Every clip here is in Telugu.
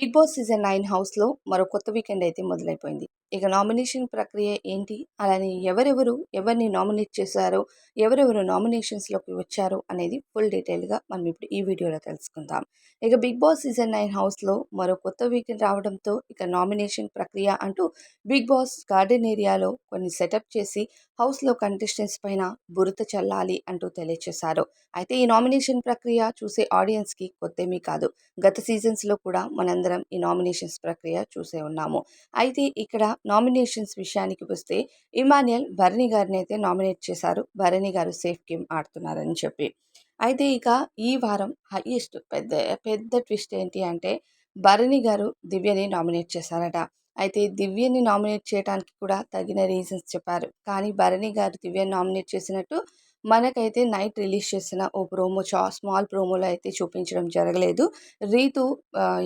బిగ్ బాస్ సీజన్ నైన్ హౌస్లో మరో కొత్త వీకెండ్ అయితే మొదలైపోయింది. ఇక నామినేషన్ ప్రక్రియ ఏంటి? అలానే ఎవరెవరు ఎవరిని నామినేట్ చేశారో ఎవరెవరు నామినేషన్స్లోకి వచ్చారు అనేది ఫుల్ డీటెయిల్గా మనం ఇప్పుడు ఈ వీడియోలో తెలుసుకుందాం. ఇక బిగ్ బాస్ సీజన్ నైన్ హౌస్లో మరో కొత్త వీకెండ్ రావడంతో ఇక నామినేషన్ ప్రక్రియ అంటూ బిగ్ బాస్ గార్డెన్ ఏరియాలో కొన్ని సెటప్ చేసి హౌస్లో కంటెస్టెంట్స్ పైన బురద చల్లాలి అంటూ తెలియచేశారు. అయితే ఈ నామినేషన్ ప్రక్రియ చూసే ఆడియన్స్కి కొత్తేమీ కాదు. గత సీజన్స్లో కూడా మనందరం ఈ నామినేషన్స్ ప్రక్రియ చూసే ఉన్నాము. అయితే ఇక్కడ నామినేషన్స్ విషయానికి వస్తే ఇమానియల్ భరణి గారిని అయితే నామినేట్ చేశారు. భరణి గారు సేఫ్ గేమ్ ఆడుతున్నారని చెప్పి. అయితే ఇక ఈ వారం హైయెస్ట్ పెద్ద పెద్ద ట్విస్ట్ ఏంటి అంటే భరణి గారు దివ్యని నామినేట్ చేశారట. అయితే దివ్యని నామినేట్ చేయడానికి కూడా తగిన రీజన్స్ చెప్పారు. కానీ భరణి గారు దివ్యని నామినేట్ చేసినట్టు మనకైతే నైట్ రిలీజ్ చేసిన ఓ ప్రోమో చా స్మాల్ ప్రోమోలో అయితే చూపించడం జరగలేదు. రీతు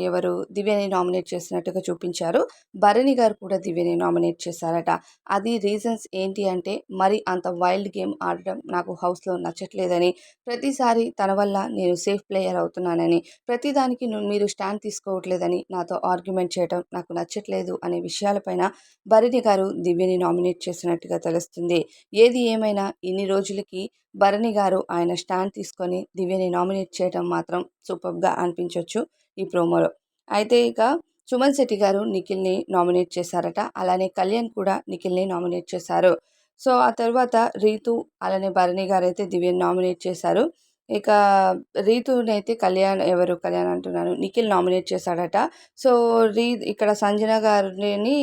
ఎవరు దివ్యని నామినేట్ చేసినట్టుగా చూపించారు. భరణి గారు కూడా దివ్యని నామినేట్ చేశారట. అది రీజన్స్ ఏంటి అంటే మరి అంత వైల్డ్ గేమ్ ఆడడం నాకు హౌస్లో నచ్చట్లేదని ప్రతిసారి తన వల్ల నేను సేఫ్ ప్లేయర్ అవుతున్నానని ప్రతిదానికి మీరు స్టాండ్ తీసుకోవట్లేదని నాతో ఆర్గ్యుమెంట్ చేయడం నాకు నచ్చట్లేదు అనే విషయాలపైన భరణి గారు దివ్యని నామినేట్ చేసినట్టుగా తెలుస్తుంది. ఏది ఏమైనా ఇన్ని రోజులకి భరణి గారు ఆయన స్టాండ్ తీసుకొని దివ్యని నామినేట్ చేయడం మాత్రం సూపర్గా అనిపించవచ్చు ఈ ప్రోమోలో. అయితే ఇక సుమన్ శెట్టి గారు నిఖిల్ని నామినేట్ చేశారట. అలానే కళ్యాణ్ కూడా నిఖిల్ని నామినేట్ చేశారు. సో ఆ తర్వాత రీతు అలానే భరణి గారు అయితే దివ్యని నామినేట్ చేశారు. ఇక రీతుని అయితే కళ్యాణ్ ఎవరు కళ్యాణ్ అంటున్నాను నిఖిల్ నామినేట్ చేశాడట. సో రీ ఇక్కడ సంజన గారిని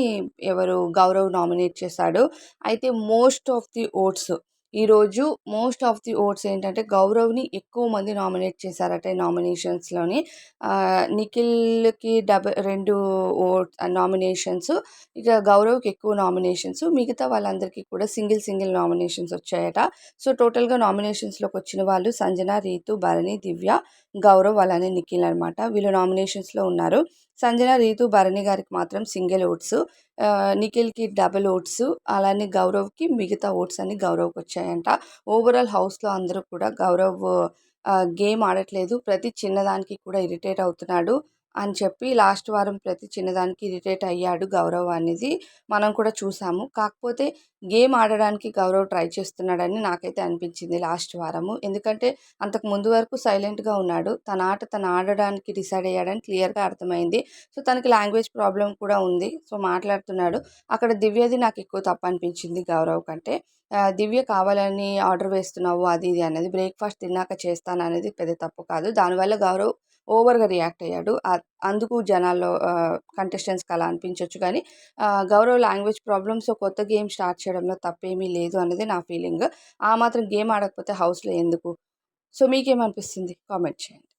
ఎవరు గౌరవ్ నామినేట్ చేశాడు. అయితే మోస్ట్ ఆఫ్ ది ఓట్స్ ఈరోజు మోస్ట్ ఆఫ్ ది ఓట్స్ ఏంటంటే గౌరవ్ని ఎక్కువ మంది నామినేట్ చేశారట నామినేషన్స్లోని నిఖిల్కి డబ రెండు ఓట్ నామినేషన్స్ ఇక గౌరవ్కి ఎక్కువ నామినేషన్స్ మిగతా వాళ్ళందరికీ కూడా సింగిల్ సింగిల్ నామినేషన్స్ వచ్చాయట. సో టోటల్గా నామినేషన్స్లోకి వచ్చిన వాళ్ళు సంజన రీతు భరణి దివ్య గౌరవ్ అలానే నిఖిల్ అనమాట వీళ్ళు నామినేషన్స్లో ఉన్నారు. సంజన రీతు భరణి గారికి మాత్రం సింగిల్ ఓట్స్. నిఖిల్కి డబుల్ ఓట్స్ అలానే గౌరవ్కి మిగతా ఓట్స్ అన్ని గౌరవ్కి వచ్చాయంట ఓవరాల్ హౌస్లో అందరూ కూడా గౌరవ్ గేమ్ ఆడట్లేదు. ప్రతి చిన్నదానికి కూడా ఇరిటేట్ అవుతున్నాడు. అని చెప్పి లాస్ట్ వారం ప్రతి చిన్నదానికి ఇరిటేట్ అయ్యాడు గౌరవ్ అనేది. మనం కూడా చూసాము. కాకపోతే గేమ్ ఆడడానికి గౌరవ్ ట్రై చేస్తున్నాడని నాకైతే అనిపించింది లాస్ట్ వారము. ఎందుకంటే అంతకు ముందు వరకు సైలెంట్గా ఉన్నాడు. తన ఆట తను ఆడడానికి డిసైడ్ అయ్యాడని క్లియర్గా అర్థమైంది. సో తనకి లాంగ్వేజ్ ప్రాబ్లం కూడా ఉంది. సో మాట్లాడుతున్నాడు. అక్కడ దివ్యది నాకు ఎక్కువ తప్పు అనిపించింది గౌరవ్ కంటే. దివ్య కావాలని ఆర్డర్ వేస్తున్నావు అది ఇది అనేది బ్రేక్ఫాస్ట్ తిన్నాక చేస్తాను అనేది పెద్ద తప్పు కాదు. దానివల్ల గౌరవ్ ఓవర్గా రియాక్ట్ అయ్యాడు. అందుకు జనాల్లో కంటెస్టెంట్స్కి అలా అనిపించవచ్చు కానీ గౌరవ్ లాంగ్వేజ్ ప్రాబ్లమ్స్ కొత్త గేమ్ స్టార్ట్ చేయడంలో తప్పేమీ లేదు అనేది నా ఫీలింగ్ ఆ మాత్రం గేమ్ ఆడకపోతే హౌస్లో ఎందుకు? సో మీకేమనిపిస్తుంది? కామెంట్ చేయండి.